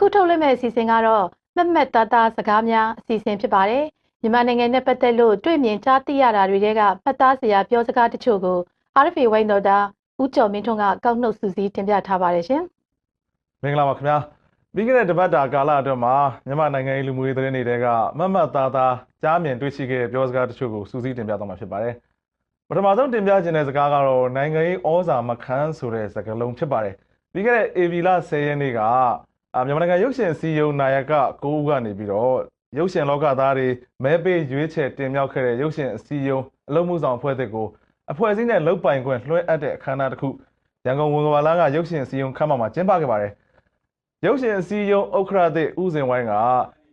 အခုထုတ်လွှင့်မယ့်အစီအစဉ်ကတော့မက်မက်သားသားစကားများအစီအစဉ်ဖြစ်ပါတယ်မြန်မာနိုင်ငံနဲ့ပတ်သက်လို့တွေ့မြင်ကြားသိရတာတွေကမှတ်သားစရာပြောစကားတချို့ကို RFA ဝိုင်းတော်သားဦးကျော်မင်းထွန်းကကောက်နှုတ်စုစည်းတင်ပြထားပါတယ်ရှင်မင်္ဂလာပါခင်ဗျာပြီးခဲ့တဲ့တပတ်တာကာလအတွင်းမှာမြန်မာနိုင်ငံရေးလူမှုရေးသတင်းတွေကမတ်မတ်သားသားကြားမြင်တွေ့ရှိခဲ့တဲ့ပြောစကားတချို့ကိုစူးစီးတင်ပြသွားမှာဖြစ်ပါတယ်ပထမဆုံးတင်ပြခြင်းတဲ့စကားကတော့နိုင်ငံရေးဩဇာမခန်းဆိုတဲ့စကားလုံးဖြစ်ပါတယ်ပြီးခဲ့တဲ့ AB လ10ရက်နေ့က အာမြန်မာနိုင်ငံရုပ်ရှင်စီယုံနာယကကိုဦးကနေပြီးတော့ရုပ်ရှင်လောကသားတွေမဲပေးရွေးချယ်တင်မြှောက်ခဲ့တဲ့ရုပ်ရှင်စီယုံအလုံးမှုဆောင်အဖွဲ့အစည်းကိုအဖွဲ့အစည်းနဲ့လုတ်ပိုင်ခွင့်လွှဲအပ်တဲ့အခမ်းအနားတစ်ခုရန်ကုန်ဝန်ကဘာလာကရုပ်ရှင်စီယုံခမ်းမမှာကျင်းပခဲ့ပါတယ်ရုပ်ရှင်စီယုံဥက္ခရာတိဦးစင်ဝိုင်းက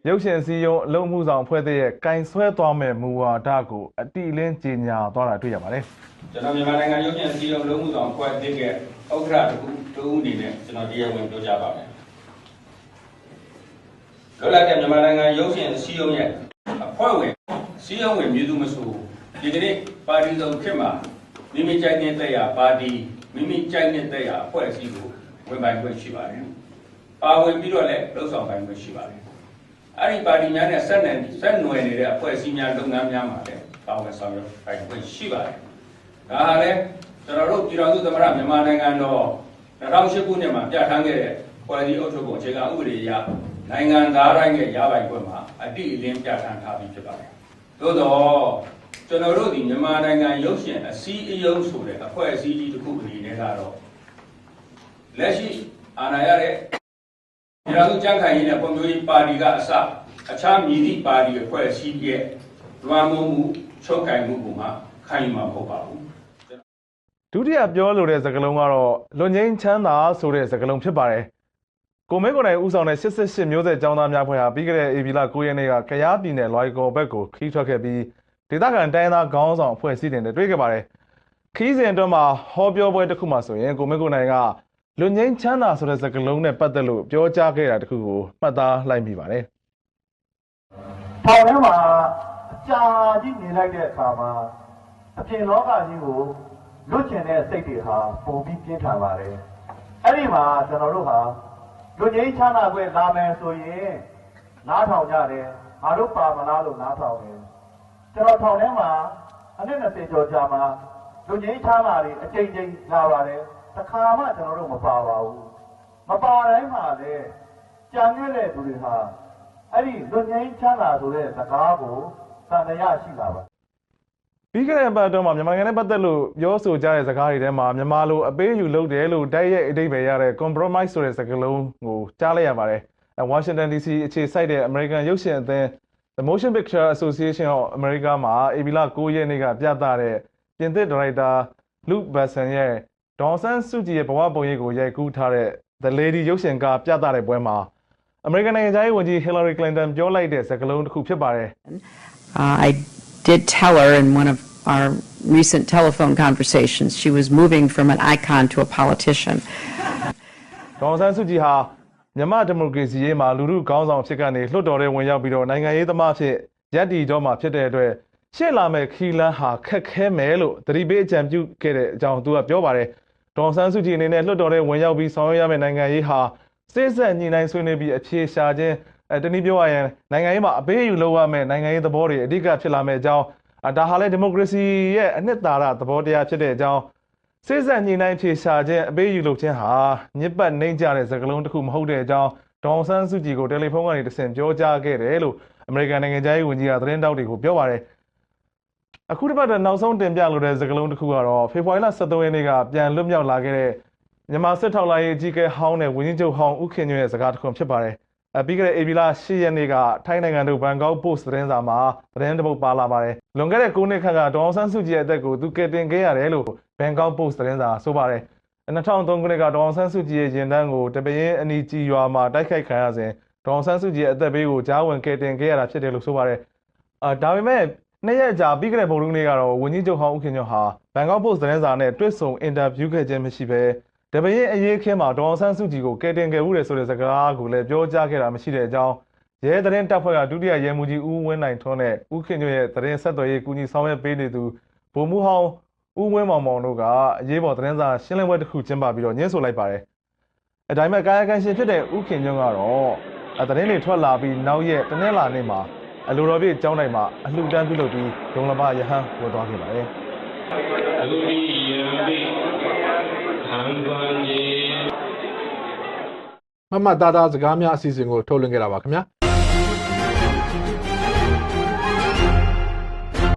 ရုပ်ရှင်စီယုံအလုံးမှုဆောင်အဖွဲ့အစည်းရဲ့ကင်ဆွဲသွားမဲ့မူဝါဒကိုအတိအလင်းကြေညာသွားတာတွေ့ရပါတယ်ကျွန်တော်မြန်မာနိုင်ငံရုပ်ရှင်စီးရုံလုံးမှုဆောင်ဖွဲ့သိတဲ့ဥက္ကဋ္ဌတခုတူဦးအနေနဲ့ကျွန်တော်တရားဝင်ပြောကြားပါမယ်။ လောလာတဲ့မြန်မာနိုင်ငံရုပ်ရှင်စီးရုံရဲ့အဖွဲ့ဝင်စီးရုံဝင်မြည်သူမဆိုဒီကနေ့ပါတီစုံခေတ်မှာမိမိကြိုက်တဲ့ရာပါတီမိမိကြိုက်တဲ့ရာအဖွဲ့အစည်းကိုဝင်ပိုင်ခွင့်ရှိပါတယ်။ပါဝင်ပြီးတော့လည်းလှုပ်ဆောင်ပိုင်ခွင့်ရှိပါတယ်။အဲ့ဒီပါတီများနဲ့ဆက်နွယ်ဆက်နွယ်နေတဲ့အဖွဲ့အစည်းများလုပ်ငန်းများမှာလည်းပါဝင်ဆောင်ရွက်ပိုင်ခွင့်ရှိပါတယ်။ဒါဟာလည်းကျွန်တော်တို့ပြည်တော်စုသမ္မတမြန်မာနိုင်ငံတော်2008ခုနှစ်မှာပြဋ္ဌာန်းခဲ့တဲ့ဖွဲ့စည်းအုပ်ချုပ်ပုံအခြေခံဥပဒေအရ နိုင်ငံသားတိုင်းရဲ့ရပိုင်ခွင့်မှာအတိအလင်းပြဋ္ဌာန်းထားပြီးဖြစ်ပါတယ်။သို့တော့ကျွန်တော်တို့ဒီမြန်မာနိုင်ငံရုပ်ရှင်အစည်းအရုံးဆိုတဲ့အဖွဲ့အစည်းကြီးတစ်ခုအနေနဲ့ကတော့လက်ရှိအာဏာရတဲ့ပြည်တော်စုကြံ့ခိုင်ရေးနဲ့ပုံမျိုးရေးပါတီကအစအခြားမြည်သည့်ပါတီအဖွဲ့အစည်းရဲ့လွှမ်းမိုးမှုချုပ်ကင်မှုပုံမှာခိုင်မာမဟုတ်ပါဘူးဒုတိယပြောလိုတဲ့စကားလုံးကတော့လွန်ငင်းချမ်းသာဆိုတဲ့စကားလုံးဖြစ်ပါတယ်။ ကိုမဲကိုနိုင်ဦးဆောင်တဲ့88မျိုးဆက်ចောင်းသားများဖွဲ့ဟာပြီးခဲ့တဲ့ AB လ9ရက်နေ့ကကရားပြည်နယ်လွိုင်ကော်ဘက်ကိုခီးထွက်ခဲ့ပြီးဒေသခံတိုင်းသားခေါင်းဆောင်အဖွဲ့အစည်းတွေနဲ့တွေ့ခဲ့ပါတယ်။ခီးစဉ်အတွင်းမှာဟောပြောပွဲတစ်ခုမှဆိုရင်ကိုမဲကိုနိုင်ကလွန်ငင်းချမ်းသာဆိုတဲ့စကားလုံးနဲ့ပတ်သက်လို့ပြောကြားခဲ့တာတစ်ခုကိုမှတ်သားလိုက်မိပါတယ်ထောင်ထဲမှာအကြာကြီးနေလိုက်တဲ့အခါမှာအပြင်လောကကြီးကိုလွတ်ကျင်တဲ့စိတ်တွေဟာပုံပြီးပြင်းထန်ပါတယ်။အဲ့ဒီမှာကျွန်တော်တို့ဟာ လူငင်းချမ်းသာခွင့်လာမယ်ဆိုရင်နားထောင်ကြတယ်။ငါတို့ပါမလားလို့နားထောင်တယ်။ကျွန်တော်ထောင်ထဲမှာအနည်း20ကျော်ကြာမှာလူငင်းချမ်းသာတွေအကြိမ်ကြိမ်လာပါတယ်။တစ်ခါမှကျွန်တော်တို့မပါပါဘူး။မပါတိုင်းမှာလည်းကြံခဲ့တဲ့သူတွေဟာအဲ့ဒီလွတ်ငင်းချမ်းသာဆိုတဲ့စကားကိုသံတရားရှိလာပါ ပြီးခဲ့တဲ့ပတ်အတွင်းမှာမြန်မာနိုင်ငံနဲ့ပတ်သက်လို့ပြောဆိုကြတဲ့စကားတွေထဲမှာမြန်မာလိုအပေးအယူလုပ်တယ်လို့တိုက်ရိုက်အဓိပ္ပာယ်ရတဲ့ compromise ဆိုတဲ့စကားလုံးကိုကြားလိုက်ရပါတယ်။အဲ Washington DC အခြေစိုက်တဲ့ American ရုပ်ရှင်အသင်း The Motion Picture Association of America မှာ AB လ9ရက်နေ့ကပြသတဲ့ပြင်သစ်ဒါရိုက်တာ Luc Besson ရဲ့ဒေါ်ဆန်းစုကြည်ရဲ့ဘဝပုံရိပ်ကိုရိုက်ကူးထားတဲ့ The Lady ရုပ်ရှင်ကားပြသတဲ့ပွဲမှာ American နိုင်ငံသားရေးဝန်ကြီး Hillary Clinton ပြောလိုက်တဲ့စကားလုံးတစ်ခုဖြစ်ပါတယ် Uh, I did tell her in one of our recent telephone conversations she was moving from an icon to a politician. ဒေါ်ဆန်းစုကြည်ဟာမြန်မာဒီမိုကရေစီရေးမှာလူထုခေါင်းဆောင်ဖြစ်ကနေလွှတ်တော်ထဲဝင်ရောက်ပြီးတော့နိုင်ငံရေးသမားဖြစ်ရပ်တည်တော့မှာဖြစ်တဲ့အတွက်ရှေ့လာမဲ့ခီလန်းဟာခက်ခဲမယ်လို့သတိပေးအကြံပြုခဲ့တဲ့အကြောင်းသူကပြောပါတယ်ဒေါ်ဆန်းစုကြည်အနေနဲ့လွှတ်တော်ထဲဝင်ရောက်ပြီးဆောင်ရွက်ရမယ့်နိုင်ငံရေးဟာစိတ်ဆက်ညှိနှိုင်းဆွေးနွေးပြီးအခြေရှာခြင်းအဲတနည်းပြောရရင်နိုင်ငံရေးမှာအပေးအယူလုပ်ရမယ့်နိုင်ငံရေးသဘောတွေအဓိကဖြစ်လာမယ့်အကြောင်းအ ဒါဟာလည်းဒီမိုကရေစီရဲ့အနှစ်သာရသဘောတရားဖြစ်တဲ့အကြောင်းစိတ်ဆက်ညှိနှိုင်းဖြေရှာခြင်းအပေးယူလုပ်ခြင်းဟာညစ်ပတ်နှိမ့်ကြတဲ့စကားလုံးတစ်ခုမဟုတ်တဲ့အကြောင်းဒေါန်ဆန်းစုကြည်ကိုတယ်လီဖုန်းကနေတဆင့်ပြောကြားခဲ့တယ်လို့အမေရိကန်နိုင်ငံသားရေးဝန်ကြီးကသတင်းတောက်တွေကိုပြောပါတယ်အခုတစ်ပတ်တည်းနောက်ဆုံးတင်ပြလိုတဲ့စကားလုံးတစ်ခုကတော့ဖေဖော်ဝါရီလ23ရက်နေ့ကပြန်လွတ်မြောက်လာခဲ့တဲ့မြန်မာစစ်ထောက်လိုင်းရေးအကြီးအကဲဟောင်းနဲ့ဝန်ကြီးချုပ်ဟောင်းဦးခင်ညွန့်ရဲ့စကားတစ်ခုဖြစ်ပါတယ်အ ပြီးခဲ့တဲ့ AB လ10ရက်နေ့ကထိုင်းနိုင်ငံတို့ဘန်ကောက်ပို့စ်သတင်းစာမှာသတင်းတစ်ပုဒ်ပါလာပါတယ်လွန်ခဲ့တဲ့9နှစ်ခန့်ကဒေါအောင်ဆန်းစုကြည်ရဲ့အသက်ကိုသူကယ်တင်ခဲ့ရတယ်လို့ဘန်ကောက်ပို့စ်သတင်းစာဆိုပါတယ်2003ခုနှစ်ကဒေါအောင်ဆန်းစုကြည်ရဲ့ရင်တန်းကိုတပရင်အနီကြီးရွာမှာတိုက်ခိုက်ခံရစဉ်ဒေါအောင်ဆန်းစုကြည်ရဲ့အသက်ဘေးကိုကြားဝင်ကယ်တင်ခဲ့ရတာဖြစ်တယ်လို့ဆိုပါတယ်အာဒါပေမဲ့နှစ်ရက်ကြာပြီးခဲ့တဲ့ဗုဒ္ဓဟူးနေ့ကတော့ဝန်ကြီးချုပ်ဟောင်းဦးခင်ညွန့်ဟာဘန်ကောက်ပို့စ်သတင်းစာနဲ့တွေ့ဆုံအင်တာဗျူးခဲ့ခြင်းမရှိဘဲ တပည့်အရေးခင်းမှာဒေါ်ဆန်းစုကြည်ကိုကဲတင်ခဲ့မှုတယ်ဆိုတဲ့စကားကိုလည်းပြောကြားခဲ့တာမရှိတဲ့အကြောင်းရဲသတင်းတပ်ဖွဲ့ကဒုတိယရဲမှူးကြီးဦးဝင်းနိုင်ထွန်းနဲ့ဦးခင်ကျွတ်ရဲ့သတင်းဆက်သွယ်ရေးကူညီဆောင်ရွက်ပေးနေသူဗိုလ်မှူးဟောင်းဦးဝင်းမောင်မောင်တို့ကအရေးပေါ်သတင်းစာရှင်းလင်းပွဲတစ်ခုကျင်းပပြီးတော့ညှင်းဆိုလိုက်ပါတယ်။အတိုင်းမဲ့ကာယကံရှင်ဖြစ်တဲ့ဦးခင်ကျွတ်ကတော့အသတင်းတွေထွက်လာပြီးနောက်ရက်တနင်္လာနေ့မှာအလိုတော်ပြည့်ကျောင်းတိုင်မှာအလှူဒန်းပြုလုပ်ပြီးဒုံလပရဟန်းဝတ်သွားခဲ့ပါတယ်။အလိုဒီရန်ပြီး ခံပါခြင်းမမသားသားစကားများအစီအစဉ်ကိုထုတ်လွှင့်ခဲ့တာပါခင်ဗျာ